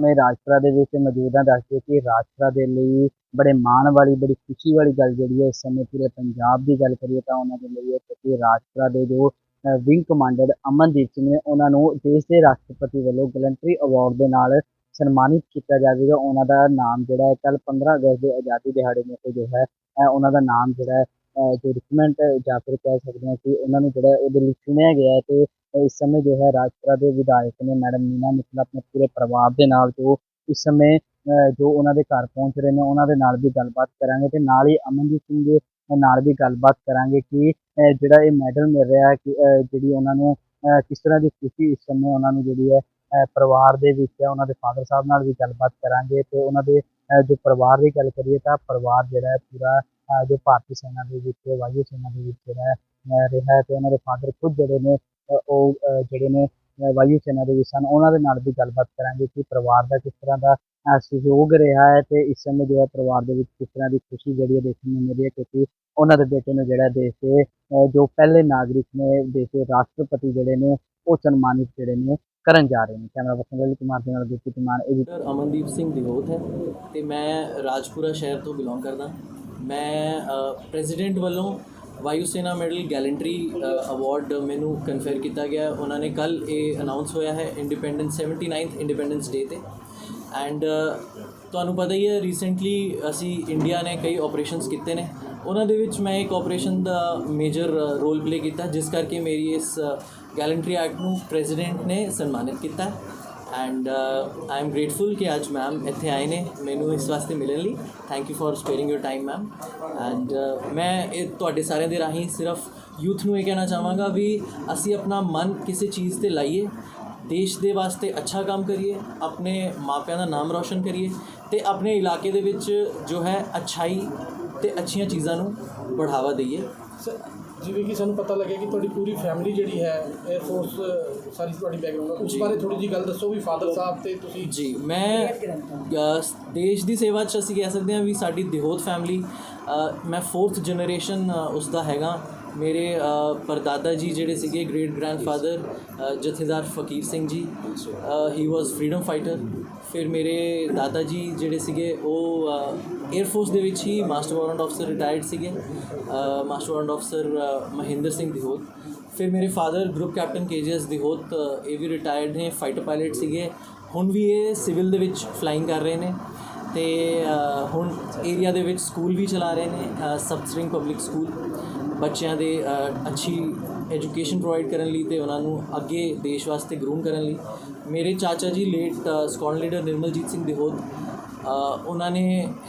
ਮੈਂ ਰਾਜਪੁਰਾ ਦੇ ਵਿੱਚ ਮੌਜੂਦ ਹਾਂ ਦੱਸਦੇ ਕਿ ਰਾਜਪੁਰਾ ਦੇ ਲਈ ਬੜੇ ਮਾਣ ਵਾਲੀ, ਬੜੀ ਖੁਸ਼ੀ ਵਾਲੀ ਗੱਲ ਜਿਹੜੀ ਹੈ, ਇਸ ਸਮੇਂ ਪੂਰੇ ਪੰਜਾਬ ਦੀ ਗੱਲ ਕਰੀਏ ਤਾਂ ਉਹਨਾਂ ਦੇ ਲਈ ਹੈ ਕਿ ਰਾਜਪੁਰਾ ਦੇ ਜੋ ਵਿੰਗ ਕਮਾਂਡਰ ਅਮਨਦੀਪ ਸਿੰਘ ਨੇ ਉਹਨਾਂ ਨੂੰ ਦੇਸ਼ ਦੇ ਰਾਸ਼ਟਰਪਤੀ ਵੱਲੋਂ ਗਲੰਟਰੀ ਅਵਾਰਡ ਦੇ ਨਾਲ ਸਨਮਾਨਿਤ ਕੀਤਾ ਜਾਵੇਗਾ। ਉਹਨਾਂ ਦਾ ਨਾਮ ਜਿਹੜਾ ਹੈ ਕੱਲ 15 ਅਗਸਤ ਦੇ ਆਜ਼ਾਦੀ ਦਿਹਾੜੇ ਮੌਕੇ ਜੋ ਹੈ ਉਹਨਾਂ ਦਾ ਨਾਮ ਜਿਹੜਾ ਹੈ ਜੋ ਰਿਕਮੈਂਟ ਜਾਂ ਫਿਰ ਕਹਿ ਸਕਦੇ ਹਾਂ ਕਿ ਉਹਨਾਂ ਨੂੰ ਜਿਹੜਾ ਉਹਦੇ ਲਈ ਚੁਣਿਆ ਗਿਆ ਹੈ ਤੇ ਇਸ ਸਮੇਂ ਜੋ ਹੈ ਰਾਜਪੁਰਾ ਦੇ ਵਿਧਾਇਕ ਨੇ ਮੈਡਮ ਨੀਨਾ ਮਿੱਤਲ ਆਪਣੇ ਪੂਰੇ ਪਰਿਵਾਰ ਦੇ ਨਾਲ ਜੋ ਇਸ ਸਮੇਂ ਜੋ ਉਹਨਾਂ ਦੇ ਘਰ ਪਹੁੰਚ ਰਹੇ ਨੇ, ਉਹਨਾਂ ਦੇ ਨਾਲ ਵੀ ਗੱਲਬਾਤ ਕਰਾਂਗੇ ਤੇ ਨਾਲ ਹੀ ਅਮਨਜੀਤ ਸਿੰਘ ਦੇ ਨਾਲ ਵੀ ਗੱਲਬਾਤ ਕਰਾਂਗੇ ਕਿ ਜਿਹੜਾ ਇਹ ਮੈਡਲ ਮਿਲ ਰਿਹਾ ਕਿ ਜਿਹੜੀ ਉਹਨਾਂ ਨੂੰ ਕਿਸ ਤਰ੍ਹਾਂ ਦੀ ਖੁਸ਼ੀ ਇਸ ਸਮੇਂ ਉਹਨਾਂ ਨੂੰ ਜਿਹੜੀ ਹੈ ਪਰਿਵਾਰ ਦੇ ਵਿੱਚ ਹੈ, ਉਹਨਾਂ ਦੇ ਫਾਦਰ ਸਾਹਿਬ ਨਾਲ ਵੀ ਗੱਲਬਾਤ ਕਰਾਂਗੇ ਤੇ ਉਹਨਾਂ ਦੇ ਜੋ ਪਰਿਵਾਰ ਦੀ ਗੱਲ ਕਰੀਏ ਤਾਂ ਪਰਿਵਾਰ ਜਿਹੜਾ ਹੈ ਪੂਰਾ ਜੋ ਭਾਰਤੀ ਸੈਨਾ ਦੇ ਵਿੱਚ, ਵਾਯੂ ਸੈਨਾ ਦੇ ਵਿੱਚ ਜਿਹੜਾ ਰਿਹਾ ਤੇ ਉਹਨਾਂ ਦੇ ਫਾਦਰ ਖੁਦ ਜਿਹੜੇ ਨੇ ਉਹ ਜਿਹੜੇ ਨੇ ਵਾਯੂ ਸੈਨਾ ਦੇ ਵਿੱਚ ਸਨ, ਉਹਨਾਂ ਦੇ ਨਾਲ ਵੀ ਗੱਲਬਾਤ ਕਰਾਂਗੇ ਕਿ ਪਰਿਵਾਰ ਦਾ ਕਿਸ ਤਰ੍ਹਾਂ ਦਾ ਸਹਿਯੋਗ ਰਿਹਾ ਹੈ ਤੇ ਇਸ ਸਮੇਂ ਜੋ ਹੈ ਪਰਿਵਾਰ ਦੇ ਵਿੱਚ ਕਿਸ ਤਰ੍ਹਾਂ ਦੀ ਖੁਸ਼ੀ ਜਿਹੜੀ ਹੈ ਦੇਖਣ ਨੂੰ ਮਿਲ ਹੈ ਕਿਉਂਕਿ ਉਹਨਾਂ ਦੇ ਬੇਟੇ ਨੂੰ ਜਿਹੜਾ ਦੇਸ਼ ਦੇ ਜੋ ਪਹਿਲੇ ਨਾਗਰਿਕ ਨੇ, ਦੇਸ਼ ਦੇ ਰਾਸ਼ਟਰਪਤੀ ਜਿਹੜੇ ਨੇ, ਉਹ ਸਨਮਾਨਿਤ ਜਿਹੜੇ ਨੇ ਕਰਨ ਜਾ ਰਹੇ ਨੇ। ਕੈਮਰਾ ਪਰਸਨ ਲਲਿਤ ਕੁਮਾਰ ਦੇ ਨਾਲ ਗੁਰਪ੍ਰੀਤ ਮਾਨ ਇਹ ਅਮਨਦੀਪ ਸਿੰਘ ਦਿਹੋਤ ਹੈ ਤੇ ਮੈਂ ਰਾਜਪੁਰਾ ਸ਼ਹਿਰ ਤੋਂ ਬਿਲੋਂਗ ਕਰਦਾ। ਮੈਂ ਪ੍ਰੈਜ਼ੀਡੈਂਟ ਵੱਲੋਂ ਵਾਯੂ ਸੈਨਾ ਮੈਡਲ ਗੈਲੈਂਟਰੀ ਅਵਾਰਡ ਮੈਨੂੰ ਕਨਫਰ ਕੀਤਾ ਗਿਆ। ਉਹਨਾਂ ਨੇ ਕੱਲ ਇਹ ਅਨਾਉਂਸ ਹੋਇਆ ਹੈ ਇੰਡੀਪੈਂਡੈਂਸ 79th ਇੰਡੀਪੈਂਡੈਂਸ ਡੇ ਤੇ। ਐਂਡ ਤੁਹਾਨੂੰ ਪਤਾ ਹੀ ਹੈ ਰੀਸੈਂਟਲੀ ਅਸੀਂ ਇੰਡੀਆ ਨੇ ਕਈ ਆਪਰੇਸ਼ਨਸ ਕੀਤੇ ਨੇ। ਉਹਨਾਂ ਦੇ ਵਿੱਚ ਮੈਂ ਇੱਕ ਆਪਰੇਸ਼ਨ ਦਾ ਮੇਜਰ ਰੋਲ ਪਲੇ ਕੀਤਾ, ਜਿਸ ਕਰਕੇ ਮੇਰੀ ਇਸ ਗੈਲੈਂਟਰੀ ਐਕਟ ਨੂੰ ਪ੍ਰੈਜ਼ੀਡੈਂਟ ਨੇ ਸਨਮਾਨਿਤ ਕੀਤਾ। ਐਂਡ ਆਈ ਐਮ ਗ੍ਰੇਟਫੁਲ ਕਿ ਅੱਜ ਮੈਮ ਇੱਥੇ ਆਏ ਨੇ ਮੈਨੂੰ ਇਸ ਵਾਸਤੇ ਮਿਲਣ ਲਈ thank you for sparing your time ma'am and ਮੈਂ ਇਹ ਤੁਹਾਡੇ ਸਾਰਿਆਂ ਦੇ ਰਾਹੀਂ ਸਿਰਫ ਯੂਥ ਨੂੰ ਇਹ ਕਹਿਣਾ ਚਾਹਾਂਗਾ ਵੀ ਅਸੀਂ ਆਪਣਾ ਮਨ ਕਿਸੇ ਚੀਜ਼ ਤੇ ਲਾਈਏ ਦੇਸ਼ ਦੇ ਵਾਸਤੇ ਅੱਛਾ ਕੰਮ ਕਰੀਏ ਆਪਣੇ ਮਾਪਿਆਂ ਦਾ ਨਾਮ ਰੌਸ਼ਨ ਕਰੀਏ ਤੇ ਆਪਣੇ ਇਲਾਕੇ ਦੇ ਵਿੱਚ ਜੋ ਹੈ ਅੱਛਾਈ ਤੇ ਅੱਛੀਆਂ ਚੀਜ਼ਾਂ ਨੂੰ ਬੜਾਵਾ ਦਈਏ ਜਿਵੇਂ ਕਿ ਸਾਨੂੰ ਪਤਾ ਲੱਗਿਆ ਕਿ ਤੁਹਾਡੀ ਪੂਰੀ ਫੈਮਿਲੀ ਜਿਹੜੀ ਹੈ 에ਅਰ ਫੋਰਸ ਸਾਰੀ ਤੁਹਾਡੀ ਬੈਕਗ੍ਰਾਉਂਡ ਉਸ ਬਾਰੇ ਥੋੜੀ ਜੀ ਗੱਲ ਦੱਸੋ ਵੀ ਫਾਦਰ ਸਾਹਿਬ ਤੇ ਤੁਸੀਂ। ਜੀ, ਮੈਂ ਦੇਸ਼ ਦੀ ਸੇਵਾ ਚ ਅਸੀਂ ਕਹਿ ਸਕਦੇ ਹਾਂ ਵੀ ਸਾਡੀ ਦਿਹੋਤ ਫੈਮਿਲੀ ਮੈਂ ਫੋਰਥ ਜਨਰੇਸ਼ਨ ਉਸ ਦਾ ਹੈਗਾ। ਮੇਰੇ ਪਰਦਾਦਾ ਜੀ ਜਿਹੜੇ ਸੀਗੇ ਗ੍ਰੇਟ ਗ੍ਰੈਂਡਫਾਦਰ ਜਥੇਦਾਰ ਫਕੀਰ ਸਿੰਘ ਜੀ ਹੀ ਵਾਸ ਫਰੀडम ਫਾਈਟਰ ਫਿਰ ਮੇਰੇ ਦਾਦਾ ਜੀ ਜਿਹੜੇ ਸੀਗੇ, ਉਹ 에ਅਰ ਫੋਰਸ ਦੇ ਵਿੱਚ ਹੀ ਮਾਸਟਰ ਵਾਰੰਟ ਅਫਸਰ ਰਿਟਾਇਰਡ ਸੀਗੇ। ਮਾਸਟਰ ਵਾਰੰਟ ਅਫਸਰ ਮਹਿੰਦਰ ਸਿੰਘ ਦਿਹੋਤ। ਫਿਰ ਮੇਰੇ father group captain KGS Dihot ਇਹ ਵੀ ਰਿਟਾਇਰਡ ਨੇ ਫਾਈਟਰ ਪਾਇਲਟ ਸੀਗੇ। ਹੁਣ ਵੀ ਇਹ ਸਿਵਲ ਦੇ ਵਿੱਚ ਫਲਾਈਂਗ ਕਰ ਰਹੇ ਨੇ ਤੇ ਹੁਣ ਏਰੀਆ ਦੇ ਵਿੱਚ ਸਕੂਲ ਵੀ ਚਲਾ ਰਹੇ ਨੇ ਸਬਸਟ੍ਰਿੰਗ ਪਬਲਿਕ ਸਕੂਲ ਬੱਚਿਆਂ ਦੇ ਅੱਛੀ ਐਜੂਕੇਸ਼ਨ ਪ੍ਰੋਵਾਈਡ ਕਰਨ ਲਈ ਤੇ ਉਹਨਾਂ ਨੂੰ ਅੱਗੇ ਦੇਸ਼ ਵਾਸਤੇ ਗਰੂਮ ਕਰਨ ਲਈ। ਮੇਰੇ ਚਾਚਾ ਜੀ late squadron leader Nirmaljit Singh Dihot ਉਹਨਾਂ ਨੇ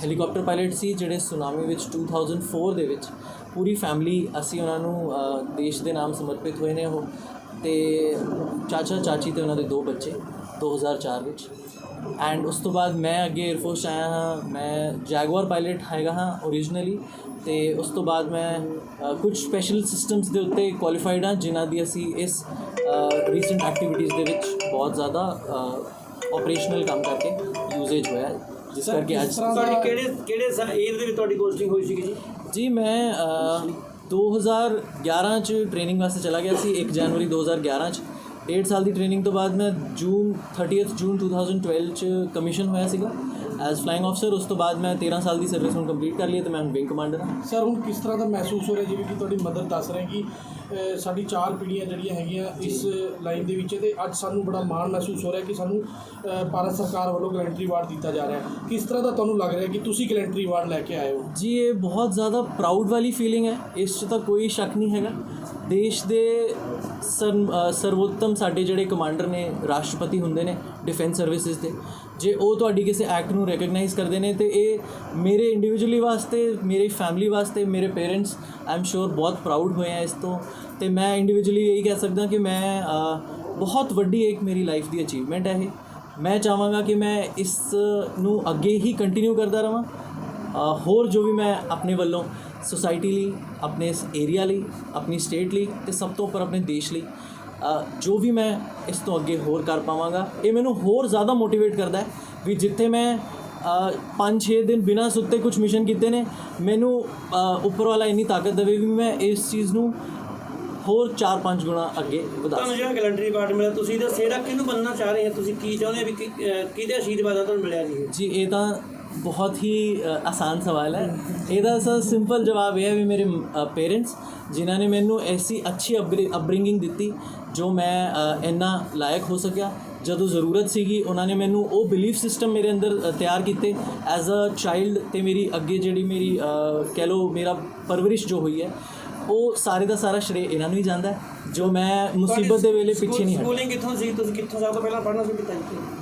ਹੈਲੀਕਾਪਟਰ ਪਾਇਲਟ ਸੀ ਜਿਹੜੇ ਸੁਨਾਮੀ ਵਿੱਚ 2004 ਦੇ ਵਿੱਚ ਪੂਰੀ ਫੈਮਿਲੀ ਅਸੀਂ ਉਹਨਾਂ ਨੂੰ ਦੇਸ਼ ਦੇ ਨਾਮ ਸਮਰਪਿਤ ਹੋਏ ਨੇ ਉਹ। ਤੇ ਚਾਚਾ ਚਾਚੀ ਤੇ ਉਹਨਾਂ ਦੇ ਦੋ ਬੱਚੇ 2004 ਵਿੱਚ। ਐਂਡ ਉਸ ਤੋਂ ਬਾਅਦ ਮੈਂ ਅੱਗੇ 에ਅਰਫੋਰਸ ਆਇਆ ਹਾਂ। ਮੈਂ ਜੈਗੁਆਰ ਪਾਇਲਟ ਹੈਗਾ ਹਾਂ ਓਰੀਜਨਲੀ ਤੇ ਉਸ ਤੋਂ ਬਾਅਦ ਮੈਂ ਕੁਝ ਸਪੈਸ਼ਲ ਸਿਸਟਮਸ ਦੇ ਉੱਤੇ ਕੁਆਲੀਫਾਈਡ ਹਾਂ ਜਿਨ੍ਹਾਂ ਦੀ ਅਸੀਂ ਇਸ ਰੀਸੈਂਟ ਐਕਟੀਵਿਟੀਜ਼ ਦੇ ਵਿੱਚ ਬਹੁਤ ਜ਼ਿਆਦਾ ਆਪਰੇਸ਼ਨਲ ਕੰਮ ਕਰਕੇ ਯੂਜ਼ੇਜ ਹੋਇਆ। ਹੈ, ਜਿਸ ਕਰਕੇ ਅੱਜ ਤੁਹਾਡੀ ਕਿਹੜੇ ਕਿਹੜੇ ਏਜ ਦੇ ਵਿੱਚ ਤੁਹਾਡੀ ਪੋਸਟਿੰਗ ਹੋਈ ਸੀਗੀ ਜੀ? ਜੀ ਮੈਂ ਅ, 2011 ਚ ਟ੍ਰੇਨਿੰਗ ਵਾਸਤੇ ਚਲਾ ਗਿਆ ਸੀ 1 ਜਨਵਰੀ 2011 ਚ। ਡੇਢ ਸਾਲ ਦੀ ਟ੍ਰੇਨਿੰਗ ਤੋਂ ਬਾਅਦ ਮੈਂ ਜੂਨ 30th ਜੂਨ 2012 ਚ ਕਮਿਸ਼ਨ ਹੋਇਆ ਸੀਗਾ। ਐਜ਼ ਫਲਾਈਂਗ ਅਫਸਰ ਉਸ ਤੋਂ ਬਾਅਦ ਮੈਂ 13 ਸਾਲ ਦੀ ਸਰਵਿਸ ਹੁਣ ਕੰਪਲੀਟ ਕਰ ਲਈ ਤੇ ਮੈਂ ਹੁਣ ਵਿੰਗ ਕਮਾਂਡਰ ਹਾਂ। ਸਰ ਹੁਣ ਕਿਸ ਤਰ੍ਹਾਂ ਦਾ ਮਹਿਸੂਸ ਹੋ ਰਿਹਾ ਜਿਵੇਂ ਕਿ ਤੁਹਾਡੀ ਮਦਰ ਦੱਸ ਰਹੇ ਕਿ ਸਾਡੀ ਚਾਰ ਪੀੜ੍ਹੀਆਂ ਜਿਹੜੀਆਂ ਹੈਗੀਆਂ ਇਸ ਲਾਈਨ ਦੇ ਵਿੱਚ ਤੇ ਅੱਜ ਸਾਨੂੰ ਬੜਾ ਮਾਣ ਮਹਿਸੂਸ ਹੋ ਰਿਹਾ ਕਿ ਸਾਨੂੰ ਭਾਰਤ ਸਰਕਾਰ ਵੱਲੋਂ ਗਲੈਂਟਰੀ ਅਵਾਰਡ ਦਿੱਤਾ ਜਾ ਰਿਹਾ ਹੈ। ਕਿਸ ਤਰ੍ਹਾਂ ਦਾ ਤੁਹਾਨੂੰ ਲੱਗ ਰਿਹਾ ਕਿ ਤੁਸੀਂ ਗਲੈਂਟਰੀ ਅਵਾਰਡ ਲੈ ਕੇ ਆਏ ਹੋ? ਜੀ ਇਹ ਬਹੁਤ ਜ਼ਿਆਦਾ ਪ੍ਰਾਊਡ ਵਾਲੀ ਫੀਲਿੰਗ ਹੈ। ਇਸ 'ਚ ਤਾਂ ਕੋਈ ਸ਼ੱਕ ਨਹੀਂ ਹੈਗਾ। ਦੇਸ਼ ਦੇ ਸਰਵੋਤਮ ਸਾਡੇ ਜਿਹੜੇ ਕਮਾਂਡਰ ਨੇ ਰਾਸ਼ਟਰਪਤੀ ਹੁੰਦੇ ਨੇ ਡਿਫੈਂਸ ਸਰਵਿਸਿਜ਼ ਦੇ। ਜੇ ਉਹ ਤੁਹਾਡੀ ਕਿਸੇ ਐਕਟ ਨੂੰ ਰੈਕਗਨਾਈਜ਼ ਕਰਦੇ ਨੇ ਤੇ ਇਹ ਮੇਰੇ ਇੰਡੀਵਿਜੂਅਲੀ ਵਾਸਤੇ ਮੇਰੀ ਫੈਮਿਲੀ ਵਾਸਤੇ ਮੇਰੇ ਪੇਰੈਂਟਸ ਆਈ ਐਮ ਸ਼ੋਰ ਬਹੁਤ ਪ੍ਰਾਊਡ ਹੋਏ ਆ ਇਸ ਤੋਂ। ਤੇ ਮੈਂ ਇੰਡੀਵਿਜੂਅਲੀ ਇਹੀ ਕਹਿ ਸਕਦਾ ਕਿ ਮੈਂ ਬਹੁਤ ਵੱਡੀ ਇੱਕ ਮੇਰੀ ਲਾਈਫ ਦੀ ਅਚੀਵਮੈਂਟ ਹੈ ਇਹ। ਮੈਂ ਚਾਹਾਂਗਾ ਕਿ ਮੈਂ ਇਸ ਨੂੰ ਅੱਗੇ ਹੀ ਕੰਟੀਨਿਊ ਕਰਦਾ ਰਵਾਂ। ਹੋਰ ਜੋ ਵੀ ਮੈਂ ਆਪਣੇ ਵੱਲੋਂ ਸੋਸਾਇਟੀ ਲਈ, ਆਪਣੇ ਇਸ ਏਰੀਆ ਲਈ, ਆਪਣੀ ਸਟੇਟ ਲਈ ਤੇ ਸਭ ਤੋਂ ਉੱਪਰ ਆਪਣੇ ਦੇਸ਼ ਲਈ ਜੋ ਵੀ ਮੈਂ ਇਸ ਤੋਂ ਅੱਗੇ ਹੋਰ ਕਰ ਪਾਵਾਂਗਾ, ਇਹ ਮੈਨੂੰ ਹੋਰ ਜ਼ਿਆਦਾ ਮੋਟੀਵੇਟ ਕਰਦਾ ਹੈ ਵੀ ਜਿੱਥੇ ਮੈਂ 5-6 ਦਿਨ ਬਿਨਾਂ ਸੁੱਤੇ ਕੁਝ ਮਿਸ਼ਨ ਕੀਤੇ ਨੇ, ਮੈਨੂੰ ਉੱਪਰ ਵਾਲਾ ਇੰਨੀ ਤਾਕਤ ਦੇਵੇ ਵੀ ਮੈਂ ਇਸ ਚੀਜ਼ ਨੂੰ ਹੋਰ 4-5 ਗੁਣਾ ਅੱਗੇ ਵਧਾ ਤੁਹਾਨੂੰ ਜਿਹੜਾ ਗੈਲੰਟਰੀ ਅਵਾਰਡ ਮਿਲਿਆ ਤੁਸੀਂ ਇਹਦਾ ਸਿਹਰਾ ਕਿਹਨੂੰ ਬੰਨਣਾ ਚਾਹ ਰਹੇ ਹੋ? ਤੁਸੀਂ ਕੀ ਚਾਹੁੰਦੇ ਹੋ ਵੀ ਕਿਹਦੇ ਆਸ਼ੀਰਵਾਦ ਤੁਹਾਨੂੰ ਮਿਲਿਆ ਜੀ? ਜੀ ਇਹ ਤਾਂ ਬਹੁਤ ਹੀ ਆਸਾਨ ਸਵਾਲ ਹੈ। ਇਹਦਾ ਸਰ ਸਿੰਪਲ ਜਵਾਬ ਇਹ ਹੈ ਵੀ ਮੇਰੇ ਪੇਰੈਂਟਸ ਜਿਨ੍ਹਾਂ ਨੇ ਮੈਨੂੰ ਐਸੀ ਅੱਛੀ ਅਪਬ੍ਰਿੰਗਿੰਗ ਦਿੱਤੀ ਜੋ ਮੈਂ ਇੰਨਾ ਲਾਇਕ ਹੋ ਸਕਿਆ। ਜਦੋਂ ਜ਼ਰੂਰਤ ਸੀਗੀ ਉਹਨਾਂ ਨੇ ਮੈਨੂੰ ਉਹ ਬਿਲੀਫ ਸਿਸਟਮ ਮੇਰੇ ਅੰਦਰ ਤਿਆਰ ਕੀਤੇ। ਐਜ਼ ਅ ਚਾਈਲਡ ਤੇ ਮੇਰੀ ਅੱਗੇ ਜਿਹੜੀ ਮੇਰੀ ਕਹਿ ਲਓ ਮੇਰਾ ਪਰਵਰਿਸ਼ ਜੋ ਹੋਈ ਹੈ ਉਹ ਸਾਰੇ ਦਾ ਸਾਰਾ ਸ਼੍ਰੇ ਇਹਨਾਂ ਨੂੰ ਹੀ ਜਾਂਦਾ ਜੋ ਮੈਂ ਮੁਸੀਬਤ ਦੇ ਵੇਲੇ ਪਿੱਛੇ ਨਹੀਂ ਹਟਿਆ। ਸਕੂਲਿੰਗ ਕਿੱਥੋਂ ਸੀ? ਤੁਸੀਂ ਕਿੱਥੋਂ ਸਭ ਤੋਂ ਪਹਿਲਾਂ ਪੜ੍ਹਨਾ ਸ਼ੁਰੂ ਕੀਤਾ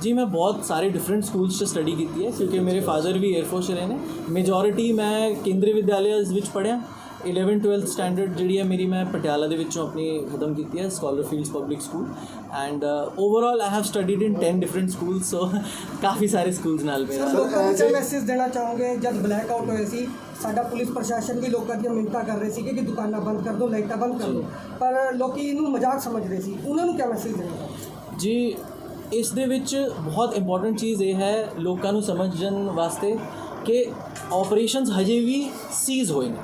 ਜੀ ਮੈਂ ਬਹੁਤ ਸਾਰੇ ਡਿਫਰੈਂਟ ਸਕੂਲਸ 'ਚ ਸਟੱਡੀ ਕੀਤੀ ਹੈ ਕਿਉਂਕਿ ਮੇਰੇ ਫਾਦਰ ਵੀ 에ਅਰਫੋਰਸ 'ਚ ਰਹੇ ਨੇ। ਮੇਜੋਰਿਟੀ ਮੈਂ ਕੇਂਦਰੀ ਵਿਦਿਆਲਿਆ ਵਿੱਚ ਪੜ੍ਹਿਆ। 11 12th ਸਟੈਂਡਰਡ ਜਿਹੜੀ ਹੈ ਮੇਰੀ ਮੈਂ ਪਟਿਆਲਾ ਦੇ ਵਿੱਚੋਂ ਆਪਣੀ ਖਤਮ ਕੀਤੀ ਹੈ Scholar Fields Public School and overall I have studied in 10 different schools so ਕਾਫੀ ਸਾਰੇ ਸਕੂਲਸ ਨਾਲ ਮੇਰਾ। ਕੀ ਮੈਸੇਜ ਦੇਣਾ ਚਾਹੋਗੇ? ਜਦ ਬਲੈਕ ਆਊਟ ਹੋਏ ਸੀ ਸਾਡਾ ਪੁਲਿਸ ਪ੍ਰਸ਼ਾਸਨ ਵੀ ਲੋਕਾਂ ਦੀਆਂ ਮਿੰਨਤਾਂ ਕਰ ਰਹੇ ਸੀਗੇ ਕਿ ਦੁਕਾਨਾਂ ਬੰਦ ਕਰ ਦਿਓ ਲਾਈਟਾਂ ਬੰਦ ਕਰ ਦਿਓ ਪਰ ਲੋਕੀ ਇਹਨੂੰ ਮਜ਼ਾਕ ਸਮਝਦੇ ਸੀ। ਉਹਨਾਂ ਨੂੰ ਕੀ ਮੈਸੇਜ ਦੇਣਾ ਜੀ, ਇਸ ਦੇ ਵਿੱਚ ਬਹੁਤ ਇੰਪੋਰਟੈਂਟ ਚੀਜ਼ ਇਹ ਹੈ ਲੋਕਾਂ ਨੂੰ ਸਮਝਣ ਵਾਸਤੇ ਕਿ ਆਪਰੇਸ਼ਨਸ ਹਜੇ ਵੀ ਸੀਜ਼ ਹੋਏ ਨੇ।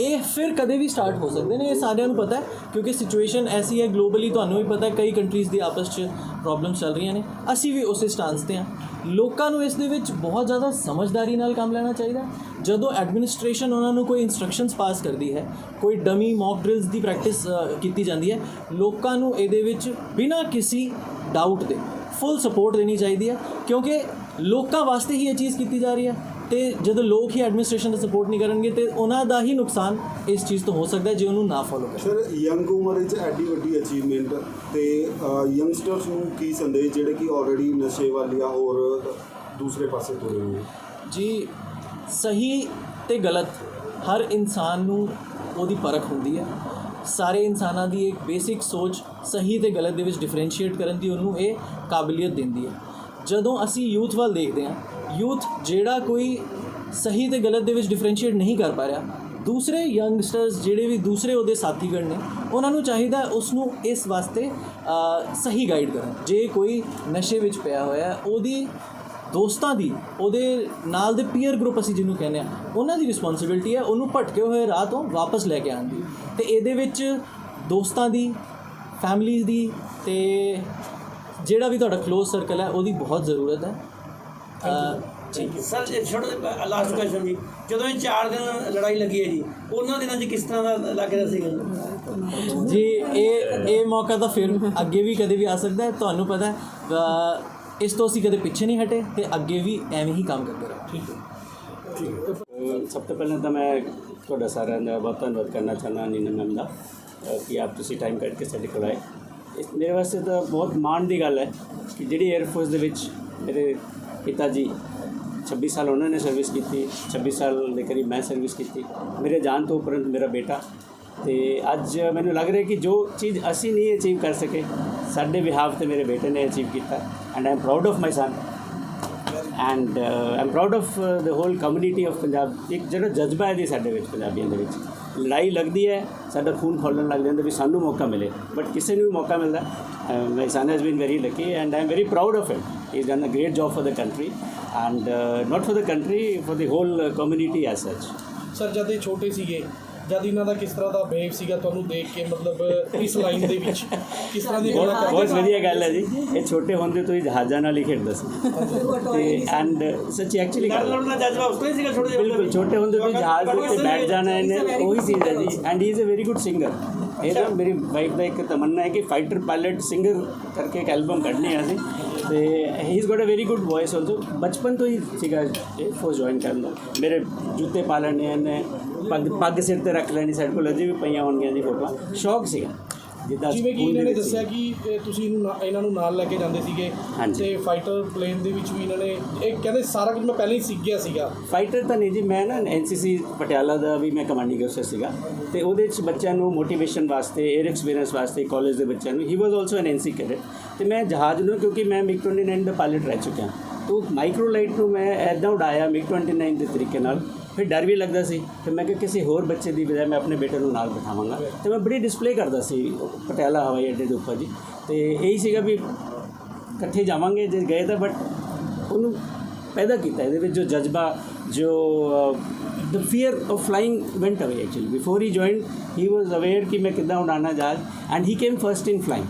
ਇਹ ਫਿਰ ਕਦੇ ਵੀ ਸਟਾਰਟ ਹੋ ਸਕਦੇ ਨੇ, ਇਹ ਸਾਰਿਆਂ ਨੂੰ ਪਤਾ ਹੈ, ਕਿਉਂਕਿ ਸਿਚੁਏਸ਼ਨ ਐਸੀ ਹੈ ਗਲੋਬਲੀ ਤੁਹਾਨੂੰ ਵੀ ਪਤਾ ਹੈ, ਕਈ ਕੰਟਰੀਜ਼ ਦੀ ਆਪਸ 'ਚ ਪ੍ਰੋਬਲਮਸ ਚੱਲ ਰਹੀਆਂ ਨੇ। ਅਸੀਂ ਵੀ ਉਸੇ ਸਟਾਂਸ ਤੇ ਹਾਂ। ਲੋਕਾਂ ਨੂੰ ਇਸ ਦੇ ਵਿੱਚ ਬਹੁਤ ਜ਼ਿਆਦਾ ਸਮਝਦਾਰੀ ਨਾਲ ਕੰਮ ਲੈਣਾ ਚਾਹੀਦਾ ਜਦੋਂ ਐਡਮਿਨਿਸਟ੍ਰੇਸ਼ਨ ਉਹਨਾਂ ਨੂੰ ਕੋਈ ਇਨਸਟਰਕਸ਼ਨਸ ਪਾਸ ਕਰਦੀ ਹੈ, ਕੋਈ ਡਮੀ ਮੌਕ ਡ੍ਰਿਲਸ ਦੀ ਪ੍ਰੈਕਟਿਸ ਕੀਤੀ ਜਾਂਦੀ ਹੈ, ਲੋਕਾਂ ਨੂੰ ਇਹਦੇ ਵਿੱਚ ਬਿਨਾਂ ਕਿਸੇ ਡਾਊਟ ਦੇ ਫੁੱਲ ਸਪੋਰਟ ਦੇਣੀ ਚਾਹੀਦੀ ਹੈ, ਕਿਉਂਕਿ ਲੋਕਾਂ ਵਾਸਤੇ ਹੀ ਇਹ ਚੀਜ਼ ਕੀਤੀ ਜਾ ਰਹੀ ਹੈ। ਤੇ ਜਦੋਂ ਲੋਕ ਹੀ ਐਡਮਿਨਿਸਟ੍ਰੇਸ਼ਨ ਦਾ ਸਪੋਰਟ ਨਹੀਂ ਕਰਨਗੇ ਤੇ ਉਹਨਾਂ ਦਾ ਹੀ ਨੁਕਸਾਨ ਇਸ ਚੀਜ਼ ਤੋਂ ਹੋ ਸਕਦਾ ਜੇ ਉਹਨੂੰ ਨਾ ਫੋਲੋ ਕਰਨ ਸਰ ਯੰਗ ਉਮਰ ਵਿੱਚ ਐਡੀ ਵੱਡੀ ਅਚੀਵਮੈਂਟ ਤੇ ਯੰਗਸਟਰਸ ਨੂੰ ਕੀ ਸੰਦੇਸ਼ ਜਿਹੜੇ ਕਿ ਆਲਰੇਡੀ ਨਸ਼ੇ ਵੱਲ ਜਾਂ ਹੋਰ ਦੂਸਰੇ ਪਾਸੇ ਤੁਰੇ ਹੋਏ ਜੀ ਸਹੀ ਤੇ ਗਲਤ। ਹਰ ਇਨਸਾਨ ਨੂੰ ਉਹਦੀ ਪਰਖ ਹੁੰਦੀ ਹੈ। ਸਾਰੇ ਇਨਸਾਨਾਂ ਦੀ ਇੱਕ ਬੇਸਿਕ ਸੋਚ ਸਹੀ ਤੇ ਗਲਤ ਦੇ ਵਿੱਚ ਡਿਫਰੈਂਸ਼ੀਏਟ ਕਰਨ ਦੀ ਉਹਨੂੰ ਇਹ ਕਾਬਲੀਅਤ ਦਿੰਦੀ ਹੈ। ਜਦੋਂ ਅਸੀਂ ਯੂਥ ਵੱਲ ਦੇਖਦੇ ਹਾਂ ਯੂਥ ਜਿਹੜਾ ਕੋਈ ਸਹੀ ਤੇ ਗਲਤ ਦੇ ਵਿੱਚ ਡਿਫਰੈਂਸ਼ੀਏਟ ਨਹੀਂ ਕਰ ਪਾ ਰਿਹਾ। ਦੂਸਰੇ ਯੰਗਸਟਰਸ ਜਿਹੜੇ ਵੀ ਦੂਸਰੇ ਉਹਦੇ ਸਾਥੀਗਣ ਨੇ, ਉਹਨਾਂ ਨੂੰ ਚਾਹੀਦਾ ਹੈ ਉਸ ਨੂੰ ਇਸ ਵਾਸਤੇ ਸਹੀ ਗਾਈਡ ਕਰਨ। ਜੇ ਕੋਈ ਨਸ਼ੇ ਵਿੱਚ ਪਿਆ ਹੋਇਆ, ਉਹਦੀ ਦੋਸਤਾਂ ਦੀ, ਉਹਦੇ ਨਾਲ ਦੇ ਪੀਅਰ ਗਰੁੱਪ ਅਸੀਂ ਜਿਹਨੂੰ ਕਹਿੰਦੇ ਆ ਉਹਨਾਂ ਦੀ ਰਿਸਪੌਂਸਿਬਿਲਟੀ ਹੈ ਉਹਨੂੰ ਭਟਕੇ ਹੋਏ ਰਾਹ ਤੋਂ ਵਾਪਸ ਲੈ ਕੇ ਆਉਣ ਦੀ। ਤੇ ਇਹਦੇ ਵਿੱਚ ਦੋਸਤਾਂ ਦੀ ਫੈਮਿਲੀ ਦੀ ਤੇ ਜਿਹੜਾ ਵੀ ਤੁਹਾਡਾ ক্লোਜ਼ ਸਰਕਲ ਹੈ, ਉਹਦੀ ਬਹੁਤ ਜ਼ਰੂਰਤ ਹੈ। ਅ, ਜੀ ਸਰ ਇਹ ਛੋਟਾ ਲਾਸਟ ਕੁਐਸਚਨ ਜੀ। ਜਦੋਂ ਇਹ 4 ਦਿਨ ਲੜਾਈ ਲੱਗੀ ਹੈ ਜੀ ਉਹਨਾਂ ਦਿਨਾਂ 'ਚ ਕਿਸ ਤਰ੍ਹਾਂ ਦਾ ਲੱਗ ਰਿਹਾ ਸੀਗਾ? ਜੀ? ਇਹ ਇਹ ਮੌਕਾ ਤਾਂ ਫਿਰ ਅੱਗੇ ਵੀ ਕਦੇ ਵੀ ਆ ਸਕਦਾ ਹੈ। ਤੁਹਾਨੂੰ ਪਤਾ ਹੈ ਅ, ਇਸ ਤੋਂ ਅਸੀਂ ਕਦੇ ਪਿੱਛੇ ਨਹੀਂ ਹਟੇ ਤੇ ਅੱਗੇ ਵੀ ਐਵੇਂ ਹੀ ਕੰਮ ਕਰਦੇ ਰਹਾਂਗੇ ਅਹ ਸਭ ਤੋਂ ਪਹਿਲਾਂ ਤਾਂ ਮੈਂ ਤੁਹਾਡਾ ਸਾਰਿਆਂ ਦਾ ਬਹੁਤ ਧੰਨਵਾਦ ਕਰਨਾ ਚਾਹੁੰਦਾ ਨੀਨਾ ਮੈਮ ਦਾ ਕਿ ਆਪ ਤੁਸੀਂ ਟਾਈਮ ਕੱਢ ਕੇ ਸਾਡੇ ਕੋਲ ਆਏ। ਮੇਰੇ ਵਾਸਤੇ ਤਾਂ ਬਹੁਤ ਮਾਣ ਦੀ ਗੱਲ ਹੈ ਕਿ ਜਿਹੜੀ 에ਅਰ ਫੋਰਸ ਦੇ ਵਿੱਚ ਮੇਰੇ ਪਿਤਾ ਜੀ 26 ਸਾਲ ਉਹਨਾਂ ਨੇ ਸਰਵਿਸ ਕੀਤੀ 26 ਸਾਲ ਦੇ ਕਰੀਬ ਮੈਂ ਸਰਵਿਸ ਕੀਤੀ। ਮੇਰੇ ਜਾਣ ਤੋਂ ਉਪਰੰਤ ਮੇਰਾ ਬੇਟਾ। ਤੇ ਅੱਜ ਮੈਨੂੰ ਲੱਗ ਰਿਹਾ ਕਿ ਜੋ ਚੀਜ਼ ਅਸੀਂ ਨਹੀਂ ਅਚੀਵ ਕਰ ਸਕੇ, ਸਾਡੇ ਵਿਹਾਵ ਤੇ ਮੇਰੇ ਬੇਟੇ ਨੇ ਅਚੀਵ ਕੀਤਾ। And I am proud of my son and I am proud of the whole community of Punjab ਇੱਕ ਜਿਹੜਾ ਜਜ਼ਬਾ ਹੈ ਜੀ ਸਾਡੇ ਵਿੱਚ, ਪੰਜਾਬੀਆਂ ਦੇ ਵਿੱਚ। ਲੜਾਈ ਲੱਗਦੀ ਹੈ ਸਾਡਾ ਖੂਨ ਖੋਲਣ ਲੱਗ ਜਾਂਦਾ ਵੀ ਸਾਨੂੰ ਮੌਕਾ ਮਿਲੇ ਬਟ ਕਿਸੇ ਨੂੰ ਵੀ ਮੌਕਾ ਮਿਲਦਾ my son has been very lucky and I'm very proud of him. He's done a great job for the country and uh, not for the country, for the whole uh, community as such. Sir ਜਦ ਇਹ ਛੋਟੇ ਸੀਗੇ ਜਦ ਇਹਨਾਂ ਦਾ ਕਿਸ ਤਰ੍ਹਾਂ ਦਾ behave ਸੀਗਾ ਤੁਹਾਨੂੰ ਦੇਖ ਕੇ ਮਤਲਬ ਇਸ ਲਾਈਨ ਦੇ ਵਿੱਚ ਕਿਸ ਤਰ੍ਹਾਂ ਦੀ ਬਹੁਤ ਬਹੁਤ ਵਧੀਆ ਗੱਲ ਹੈ ਜੀ। ਇਹ ਛੋਟੇ ਹੁੰਦੇ ਤੋਂ ਹੀ ਜਹਾਜ਼ਾਂ ਨਾਲ ਹੀ ਖੇਡਦਾ ਸੀ। ਤੇ ਐਂਡ ਸੱਚੀ ਐਕਚੁਅਲੀ ਲੜ ਗੱਲ ਲੜਨ ਦਾ ਜਜ਼ਬਾ ਉਸ ਤੋਂ ਹੀ ਸੀਗਾ ਛੋਟੇ ਬਿਲਕੁਲ ਛੋਟੇ ਹੁੰਦੇ ਤੋਂ ਜਹਾਜ਼ ਦੇ ਉੱਤੇ ਬੈਠ ਜਾਣਾ ਇਹਨੇ ਉਹੀ ਚੀਜ਼ ਹੈ ਜੀ। And he is a very good singer ਇਹ ਤਾਂ ਮੇਰੀ ਵਾਈਫ ਦਾ ਇੱਕ ਤਮੰਨਾ ਹੈ ਕਿ ਫਾਈਟਰ ਪਾਇਲਟ ਸਿੰਗਰ ਕਰਕੇ ਇੱਕ ਐਲਬਮ ਕੱਢਣੀ ਹੈ ਅਸੀਂ। ਤੇ he is got a very good voice also ਬਚਪਨ ਤੋਂ ਹੀ ਸੀਗਾ ਇਹ ਫੋਰਸ ਜੁਆਇਨ ਕਰਨ ਦਾ ਮੇਰੇ ਜੁੱਤੇ ਪਾ ਲੈਣੇ ਇਹਨੇ ਪੱਗ ਪੱਗ ਸਿਰ ਤੇ ਰੱਖ ਲੈਣੀ ਸਾਡੇ ਕੋਲ ਅਜੇ ਵੀ ਪਈਆਂ ਹੋਣਗੀਆਂ ਜੀ ਫੋਟੋਆਂ ਸ਼ੌਕ ਸੀਗਾ ਜਿੱਦਾਂ ਜਿਵੇਂ ਕਿ ਸਕੂਲ ਦੇ ਇਹਨਾਂ ਨੇ ਵਿੱਚ ਦੱਸਿਆ ਸੀ। ਕਿ ਇਹ ਤੁਸੀਂ ਇਹਨੂੰ ਨਾ- ਇਹਨਾਂ ਨੂੰ ਨਾਲ ਲੈ ਕੇ ਜਾਂਦੇ ਸੀਗੇ ਹਾਂਜੀ। ਤੇ ਫਾਈਟਰ ਪਲੇਨ ਦੇ ਵਿੱਚ ਵੀ ਇਹਨਾਂ ਨੇ ਇਹ ਕਹਿੰਦੇ ਸਾਰਾ ਕੁਝ ਮੈਂ ਪਹਿਲਾਂ ਹੀ ਸਿੱਖ ਗਿਆ ਸੀਗਾ ਫਾਈਟਰ ਤਾਂ ਨਹੀਂ ਜੀ ਮੈਂ ਨਾ ਐਨਸੀਸੀ ਪਟਿਆਲਾ ਦਾ ਵੀ ਮੈਂ ਕਮਾਂਡਿੰਗ ਅਫਸਰ ਸੀਗਾ ਤੇ ਉਹਦੇ ਵਿੱਚ ਬੱਚਿਆਂ ਨੂੰ ਮੋਟੀਵੇਸ਼ਨ ਵਾਸਤੇ 에ਅਰ ਐਕਸਪੀਰੀਅੰਸ ਵਾਸਤੇ ਕਾਲਜ ਦੇ ਬੱਚਿਆਂ ਨੂੰ he was also an NCC cadet ਤੇ ਮੈਂ ਜਹਾਜ਼ ਨੂੰ ਕਿਉਂਕਿ ਮੈਂ ਮਿਗ 29 ਦਾ ਪਾਇਲਟ ਰਹਿ ਚੁੱਕਿਆ ਉਹ ਮਾਈਕਰੋ ਲਾਈਟ ਨੂੰ ਮੈਂ ਐਦਾਂ ਉਡਾਇਆ ਮਿਗ 29 ਦੇ ਤਰੀਕੇ ਨਾਲ। ਫਿਰ ਡਰ ਵੀ ਲੱਗਦਾ ਸੀ। ਤੇ ਮੈਂ ਕਿ ਕਿਸੇ ਹੋਰ ਬੱਚੇ ਦੀ ਬਜਾਏ ਮੈਂ ਆਪਣੇ ਬੇਟੇ ਨੂੰ ਨਾਲ ਬਿਠਾਵਾਂਗਾ। ਤੇ ਮੈਂ ਬੜੀ ਡਿਸਪਲੇ ਕਰਦਾ ਸੀ ਪਟਿਆਲਾ ਹਵਾਈ ਅੱਡੇ ਦੇ ਉੱਪਰ ਜੀ। ਤੇ ਇਹੀ ਸੀਗਾ ਵੀ ਇਕੱਠੇ ਜਾਵਾਂਗੇ ਜੇ ਗਏ ਤਾਂ ਬਟ ਉਹਨੂੰ ਪੈਦਾ ਕੀਤਾ। ਇਹਦੇ ਵਿੱਚ ਜੋ ਜਜ਼ਬਾ, ਜੋ the fear of flying went away actually before he joined he was aware ਕਿ ਮੈਂ ਕਿੱਦਾਂ ਉਡਾਣਾ ਜਾਜ and he came first in flying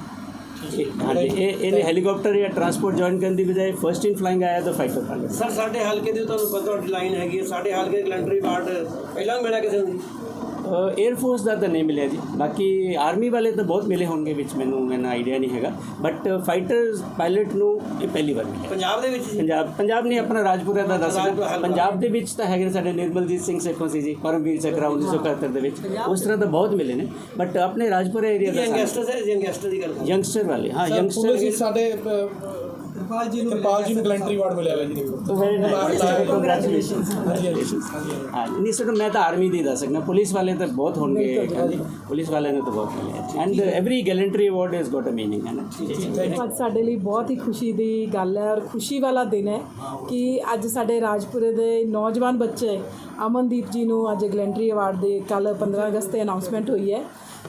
ਹਾਂਜੀ ਇਹ ਇਹਨੇ ਹੈਲੀਕਾਪਟਰ ਜਾਂ ਟਰਾਂਸਪੋਰਟ ਜੁਆਇਨ ਕਰਨ ਦੀ ਬਜਾਏ ਫਰਸਟ ਇਨ ਫਲਾਈਂਗ ਆਇਆ ਤਾਂ ਫਾਈਟਰ ਪਾਇਲਟ ਸਰ ਸਾਡੇ ਹਲਕੇ ਦੀ ਤੁਹਾਨੂੰ ਪਤਾ ਲਾਈਨ ਹੈਗੀ ਹੈ। ਸਾਡੇ ਹਲਕੇ ਕਲੰਟਰੀ ਵਾਰਡ ਪਹਿਲਾਂ ਮਿਲਿਆ ਕਿਸੇ ਨੂੰ? 에ਅਰ ਫੋਰਸ ਦਾ ਤਾਂ ਨਹੀਂ ਮਿਲਿਆ ਜੀ। ਬਾਕੀ ਆਰਮੀ ਵਾਲੇ ਤਾਂ ਬਹੁਤ ਮਿਲੇ ਹੋਣਗੇ ਵਿੱਚ ਮੈਨੂੰ ਮੈਨੂੰ ਆਈਡੀਆ ਨਹੀਂ ਹੈਗਾ। ਬਟ ਫਾਈਟਰਸ ਪਾਇਲਟ ਨੂੰ ਇਹ ਪਹਿਲੀ ਵਾਰ ਮਿਲਿਆ। ਪੰਜਾਬ ਦੇ ਵਿੱਚ ਪੰਜਾਬ ਪੰਜਾਬ ਨਹੀਂ ਆਪਣਾ ਰਾਜਪੁਰਾ ਦਾ ਦੱਸ। ਪੰਜਾਬ ਦੇ ਵਿੱਚ ਤਾਂ ਹੈਗੇ ਨੇ ਸਾਡੇ ਨਿਰਮਲਜੀਤ ਸਿੰਘ ਸੇਖੋਂ ਸੀ ਜੀ ਪਰਮਵੀਰ ਚੱਕਰਾ 1971 ਦੇ ਵਿੱਚ। ਉਸ ਤਰ੍ਹਾਂ ਤਾਂ ਬਹੁਤ ਮਿਲੇ ਨੇ। ਬਟ ਆਪਣੇ ਰਾਜਪੁਰਾ ਏਰੀਆ ਦਾ ਯੰਗਸਟਰ ਹੈ ਯੰਗਸਟਰ ਦੀ ਗੱਲ ਯੰਗਸਟਰ ਵਾਲੇ ਹਾਂ ਯੰਗਸਟਰ ਸਾਡੇ ਕਿਰਪਾਲ ਜੀ ਨੂੰ ਕਿਰਪਾਲ ਜੀ ਨੂੰ ਗਲੈਂਟਰੀ ਵਾਰਡ ਮਿਲਿਆ ਹੈ ਜੀ। ਦੇਖੋ ਵੈਰੀ ਨਾਈਸ ਕੰਗ੍ਰੈਚੁਲੇਸ਼ਨਸ ਹਾਂਜੀ ਹਾਂਜੀ ਹਾਂ ਨਹੀਂ ਸਰ ਮੈਂ ਤਾਂ ਆਰਮੀ ਦੀ ਦੱਸ ਸਕਦਾ। ਪੁਲਿਸ ਵਾਲੇ ਤਾਂ ਬਹੁਤ ਹੋਣਗੇ ਹਾਂਜੀ। ਪੁਲਿਸ ਵਾਲਿਆਂ ਨੂੰ ਤਾਂ ਬਹੁਤ ਮਿਲੇ and every gallantry award has got a meaning ਹੈ ਨਾ? ਅੱਜ ਸਾਡੇ ਲਈ ਬਹੁਤ ਹੀ ਖੁਸ਼ੀ ਦੀ ਗੱਲ ਹੈ ਔਰ ਖੁਸ਼ੀ ਵਾਲਾ ਦਿਨ ਹੈ ਕਿ ਅੱਜ ਸਾਡੇ ਰਾਜਪੁਰੇ ਦੇ ਨੌਜਵਾਨ ਬੱਚੇ ਅਮਨਦੀਪ ਜੀ ਨੂੰ ਅੱਜ ਗਲੈਂਟਰੀ ਅਵਾਰਡ ਦੇ ਕੱਲ 15 ਅਗਸਤ ਤੇ ਅਨਾਉਂਸਮੈਂਟ ਹੋਈ ਹੈ।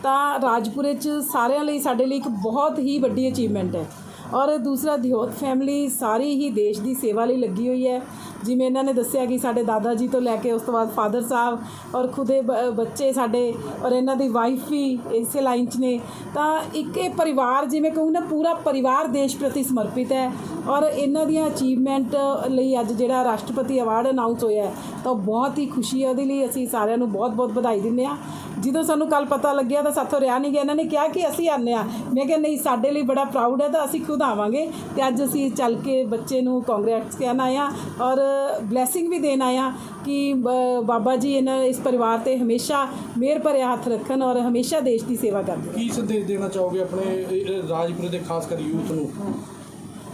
ਤਾਂ ਰਾਜਪੁਰੇ 'ਚ ਸਾਰਿਆਂ ਲਈ ਸਾਡੇ ਲਈ ਇੱਕ ਬਹੁਤ ਹੀ ਵੱਡੀ ਅਚੀਵਮੈਂਟ ਹੈ। ਔਰ ਦੂਸਰਾ, ਦਿਓਤ ਫੈਮਿਲੀ ਸਾਰੀ ਹੀ ਦੇਸ਼ ਦੀ ਸੇਵਾ ਲਈ ਲੱਗੀ ਹੋਈ ਹੈ। ਜਿਵੇਂ ਇਹਨਾਂ ਨੇ ਦੱਸਿਆ ਕਿ ਸਾਡੇ ਦਾਦਾ ਜੀ ਤੋਂ ਲੈ ਕੇ ਉਸ ਤੋਂ ਬਾਅਦ ਫਾਦਰ ਸਾਹਿਬ ਔਰ ਖੁਦੇ ਬ- ਬੱਚੇ ਸਾਡੇ ਔਰ ਇਹਨਾਂ ਦੀ ਵਾਈਫ ਵੀ ਇਸੇ ਲਾਈਨ 'ਚ ਨੇ। ਤਾਂ ਇੱਕ ਇਹ ਪਰਿਵਾਰ ਜਿਵੇਂ ਕਹੂੰ ਨਾ, ਪੂਰਾ ਪਰਿਵਾਰ ਦੇਸ਼ ਪ੍ਰਤੀ ਸਮਰਪਿਤ ਹੈ। ਔਰ ਇਹਨਾਂ ਦੀਆਂ ਅਚੀਵਮੈਂਟ ਲਈ ਅੱਜ ਜਿਹੜਾ ਰਾਸ਼ਟਰਪਤੀ ਅਵਾਰਡ ਅਨਾਉਂਸ ਹੋਇਆ ਤਾਂ ਉਹ ਬਹੁਤ ਹੀ ਖੁਸ਼ੀ ਹੈ। ਉਹਦੇ ਲਈ ਅਸੀਂ ਸਾਰਿਆਂ ਨੂੰ ਬਹੁਤ-ਬਹੁਤ ਵਧਾਈ ਦਿੰਦੇ ਹਾਂ। ਜਦੋਂ ਸਾਨੂੰ ਕੱਲ ਪਤਾ ਲੱਗਿਆ ਤਾਂ ਸਾਥੋਂ ਰਿਆ ਨਹੀਂ ਗਿਆ। ਇਹਨਾਂ ਨੇ ਕਿਹਾ ਕਿ ਅਸੀਂ ਆਨੇ ਆ ਮੈਂ ਕਿਹਾ, ਨਹੀਂ, ਸਾਡੇ ਲਈ ਬੜਾ ਪ੍ਰਾਊਡ ਹੈ। ਤਾਂ ਅਸੀਂ ਆਵਾਂਗੇ ਤੇ ਅੱਜ ਅਸੀਂ ਚੱਲ ਕੇ ਬੱਚੇ ਨੂੰ ਕਾਂਗਰੈਟਸ ਕਹਿਣ ਆਇਆ ਔਰ ਬਲੇਸਿੰਗ ਵੀ ਦੇਣ ਆਇਆ ਕਿ ਬਾਬਾ ਜੀ ਇਹਨਾਂ ਇਸ ਪਰਿਵਾਰ ਤੇ ਹਮੇਸ਼ਾ ਮਿਹਰ ਭਰਿਆ ਹੱਥ ਰੱਖਣ ਔਰ ਹਮੇਸ਼ਾ ਦੇਸ਼ ਦੀ ਸੇਵਾ ਕਰਨ ਕੀ ਸੰਦੇਸ਼ ਦੇਣਾ ਚਾਹੋਗੇ ਆਪਣੇ ਰਾਜਪੁਰੇ ਦੇ ਖਾਸ ਕਰ ਯੂਥ ਨੂੰ?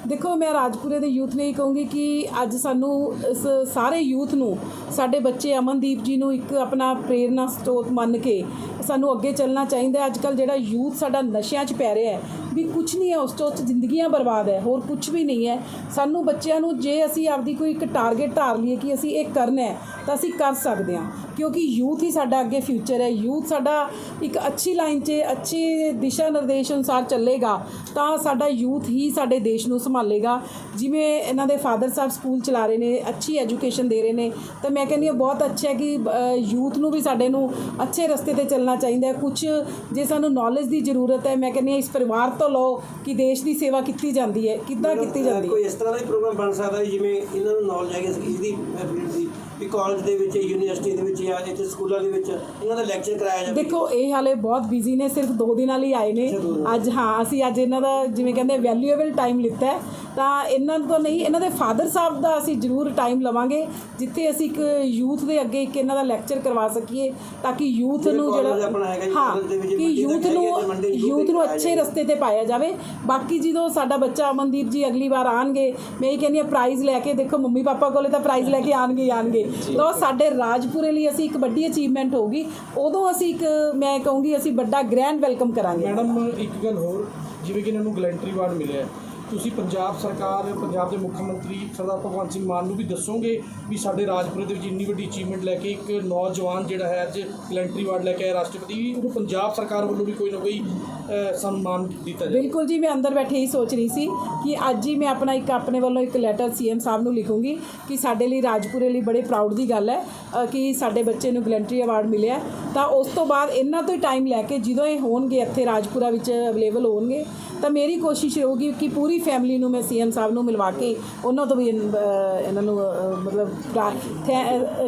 ਦੇਖੋ ਮੈਂ ਰਾਜਪੁਰੇ ਦੇ ਯੂਥ ਨੇ ਇਹ ਕਹੂੰਗੀ ਕਿ ਅੱਜ ਸਾਨੂੰ ਇਸ ਸਾਰੇ ਯੂਥ ਨੂੰ ਸਾਡੇ ਬੱਚੇ ਅਮਨਦੀਪ ਜੀ ਨੂੰ ਇੱਕ ਆਪਣਾ ਪ੍ਰੇਰਨਾ ਸਰੋਤ ਮੰਨ ਕੇ ਸਾਨੂੰ ਅੱਗੇ ਚੱਲਣਾ ਚਾਹੀਦਾ ਹੈ। ਅੱਜ ਕੱਲ ਜਿਹੜਾ ਯੂਥ ਸਾਡਾ ਨਸ਼ਿਆਂ 'ਚ ਪੈ ਰਿਹਾ ਹੈ ਵੀ ਕੁਝ ਨਹੀਂ ਹੈ, ਉਸ ਤੋਂ ਚ ਜ਼ਿੰਦਗੀਆਂ ਬਰਬਾਦ ਹੈ, ਹੋਰ ਕੁਝ ਵੀ ਨਹੀਂ ਹੈ। ਸਾਨੂੰ ਬੱਚਿਆਂ ਨੂੰ ਜੇ ਅਸੀਂ ਆਪਦੀ ਕੋਈ ਇੱਕ ਟਾਰਗੇਟ ਧਾਰ ਲਈਏ ਕਿ ਅਸੀਂ ਇਹ ਕਰਨਾ ਹੈ, ਤਾਂ ਅਸੀਂ ਕਰ ਸਕਦੇ ਹਾਂ। ਕਿਉਂਕਿ ਯੂਥ ਹੀ ਸਾਡਾ ਅੱਗੇ ਫਿਊਚਰ ਹੈ। ਯੂਥ ਸਾਡਾ ਇੱਕ ਅੱਛੀ ਲਾਈਨ 'ਚ, ਅੱਛੇ ਦਿਸ਼ਾ ਨਿਰਦੇਸ਼ ਅਨੁਸਾਰ ਚੱਲੇਗਾ, ਤਾਂ ਸਾਡਾ ਯੂਥ ਹੀ ਸਾਡੇ ਦੇਸ਼ ਨੂੰ ਸੰਭਾਲੇਗਾ। ਜਿਵੇਂ ਇਹਨਾਂ ਦੇ ਫਾਦਰ ਸਾਹਿਬ ਸਕੂਲ ਚਲਾ ਰਹੇ ਨੇ, ਅੱਛੀ ਐਜੂਕੇਸ਼ਨ ਦੇ ਰਹੇ ਨੇ, ਤਾਂ ਮੈਂ ਕਹਿੰਦੀ ਹਾਂ ਬਹੁਤ ਅੱਛਾ ਹੈ ਕਿ ਯੂਥ ਨੂੰ ਵੀ ਸਾਡੇ ਨੂੰ ਅੱਛੇ ਰਸਤੇ ਤੇ ਚੱਲਣਾ ਚਾਹੀਦਾ ਹੈ। ਕੁਝ ਜੇ ਸਾਨੂੰ ਨੌਲੇਜ ਦੀ ਜ਼ਰੂਰਤ ਹੈ, ਮੈਂ ਕਹਿੰਦੀ ਹਾਂ ਇਸ ਪਰਿਵਾਰ ਤੋਂ ਲਓ ਕਿ ਦੇਸ਼ ਦੀ ਸੇਵਾ ਕੀਤੀ ਜਾਂਦੀ ਹੈ ਕਿੱਦਾਂ ਕੀਤੀ ਜਾਂਦੀ ਹੈ? ਕੋਈ ਇਸ ਤਰ੍ਹਾਂ ਦਾ ਹੀ ਪ੍ਰੋਗਰਾਮ ਬਣ ਸਕਦਾ ਹੈ ਜਿਵੇਂ ਇਹਨਾਂ ਨੂੰ ਨੌਲੇਜ ਹੈਗੀ ਇਸ ਦੀ ਫੀਲਡ ਦੀ। ਵੀ ਕਾਲਜ ਦੇ ਵਿੱਚ ਯੂਨੀਵਰਸਿਟੀ ਦੇ ਵਿੱਚ ਜਾਂ ਇੱਥੇ ਸਕੂਲਾਂ ਦੇ ਵਿੱਚ ਇਹਨਾਂ ਦਾ ਲੈਕਚਰ ਕਰਾਇਆ ਜਾਵੇ। ਦੇਖੋ ਇਹ ਹਾਲੇ ਬਹੁਤ ਬਿਜ਼ੀ ਨੇ ਸਿਰਫ 2 ਦਿਨਾਂ ਲਈ ਆਏ ਨੇ। ਅੱਜ ਹਾਂ ਅਸੀਂ ਅੱਜ ਇਹਨਾਂ ਦਾ ਜਿਵੇਂ ਕਹਿੰਦੇ ਵੈਲਿਊਏਬਲ ਟਾਈਮ ਲਿੱਤਾ ਹੈ। ਤਾਂ ਇਹਨਾਂ ਤੋਂ ਨਹੀਂ ਇਹਨਾਂ ਦੇ ਫਾਦਰ ਸਾਹਿਬ ਦਾ ਅਸੀਂ ਜ਼ਰੂਰ ਟਾਈਮ ਲਵਾਂਗੇ ਜਿੱਥੇ ਅਸੀਂ ਇੱਕ ਯੂਥ ਦੇ ਅੱਗੇ ਇੱਕ ਇਹਨਾਂ ਦਾ ਲੈਕਚਰ ਕਰਵਾ ਸਕੀਏ ਤਾਂ ਕਿ ਯੂਥ ਨੂੰ college ਆਪਣਾ ਹੈਗਾ ਜੀ, ਹਾਂ ਦੇ ਕਿ ਯੂਥ ਨੂੰ ਯੂਥ ਨੂੰ ਅੱਛੇ। ਰਸਤੇ ਤੇ ਪਾਇਆ ਜਾਵੇ। ਬਾਕੀ ਜਦੋਂ ਸਾਡਾ ਬੱਚਾ ਅਮਨਦੀਪ ਜੀ ਅਗਲੀ ਵਾਰ ਆਣਗੇ ਮੈਂ ਇਹ ਕਹਿੰਦੀ ਹਾਂ ਪ੍ਰਾਈਜ਼ ਲੈ ਕੇ ਦੇਖੋ ਮੰਮੀ ਪਾਪਾ ਕੋਲੇ ਤਾਂ ਪ੍ਰਾਈਜ਼ ਲੈ ਕੇ ਆਣਗੇ ਆਣਗੇ। ਤਾਂ ਉਹ ਸਾਡੇ ਰਾਜਪੁਰੇ ਲਈ ਅਸੀਂ ਇੱਕ ਵੱਡੀ ਅਚੀਵਮੈਂਟ ਹੋਗੀ ਉਦੋਂ ਅਸੀਂ ਇੱਕ ਮੈਂ ਕਹੂੰਗੀ ਅਸੀਂ ਵੱਡਾ ਗ੍ਰੈਂਡ ਵੈਲਕਮ ਕਰਾਂਗੇ। ਮੈਡਮ ਇੱਕ ਗੱਲ ਹੋਰ ਜਿਵੇਂ ਕਿ ਇਹਨਾਂ ਨੂੰ ਗਲੈਂਟਰੀ ਵਾਰਡ ਮਿਲਿਆ ਹੈ, ਤੁਸੀਂ ਪੰਜਾਬ ਸਰਕਾਰ, ਪੰਜਾਬ ਦੇ ਮੁੱਖ ਮੰਤਰੀ ਸਰਦਾਰ ਭਗਵੰਤ ਸਿੰਘ ਮਾਨ ਨੂੰ ਵੀ ਦੱਸੋਗੇ ਵੀ ਸਾਡੇ ਰਾਜਪੁਰੇ ਦੇ ਵਿੱਚ ਇੰਨੀ ਵੱਡੀ ਅਚੀਵਮੈਂਟ ਲੈ ਕੇ ਇੱਕ ਨੌਜਵਾਨ ਜਿਹੜਾ ਹੈ ਅੱਜ ਗਲੈਂਟਰੀ ਵਾਰਡ ਲੈ ਕੇ ਆਇਆ ਰਾਸ਼ਟਰਪਤੀ, ਉਹਨੂੰ ਪੰਜਾਬ ਸਰਕਾਰ ਵੱਲੋਂ ਵੀ ਕੋਈ ਨਾ ਕੋਈ ਸਨਮਾਨ ਦਿੱਤਾ ਜਾਵੇ। ਬਿਲਕੁਲ ਜੀ, ਮੈਂ ਅੰਦਰ ਬੈਠੇ ਹੀ ਸੋਚ ਰਹੀ ਸੀ ਕਿ ਅੱਜ ਹੀ ਮੈਂ ਆਪਣਾ ਇੱਕ, ਆਪਣੇ ਵੱਲੋਂ ਇੱਕ ਲੈਟਰ ਸੀਐਮ ਸਾਹਿਬ ਨੂੰ ਲਿਖੂੰਗੀ ਕਿ ਸਾਡੇ ਲਈ ਰਾਜਪੁਰੇ ਲਈ ਬੜੇ ਪ੍ਰਾਊਡ ਦੀ ਗੱਲ ਹੈ ਕਿ ਸਾਡੇ ਬੱਚੇ ਨੂੰ ਗਲੈਂਟਰੀ ਅਵਾਰਡ ਮਿਲਿਆ ਤਾਂ ਉਸ ਤੋਂ ਬਾਅਦ ਇਹਨਾਂ ਤੋਂ ਹੀ ਟਾਈਮ ਲੈ ਕੇ ਜਦੋਂ ਇਹ ਹੋਣਗੇ, ਇੱਥੇ ਰਾਜਪੁਰਾ ਵਿੱਚ ਅਵੇਲੇਬਲ ਹੋਣਗੇ ਤਾਂ ਮੇਰੀ ਕੋਸ਼ਿਸ਼ ਰਹੂਗੀ ਕਿ ਪੂਰੀ ਫੈਮਿਲੀ ਨੂੰ ਮੈਂ ਸੀਐਮ ਸਾਹਿਬ ਨੂੰ ਮਿਲਵਾ ਕੇ ਉਹਨਾਂ ਤੋਂ ਵੀ ਇਹਨਾਂ ਨੂੰ ਮਤਲਬ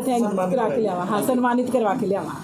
ਥੈਂਕ ਕਰਾ ਕੇ ਲਿਆਵਾਂ। ਹਾਂ ਸਨਮਾਨਿਤ ਕਰਵਾ ਕੇ ਲਿਆਵਾਂ।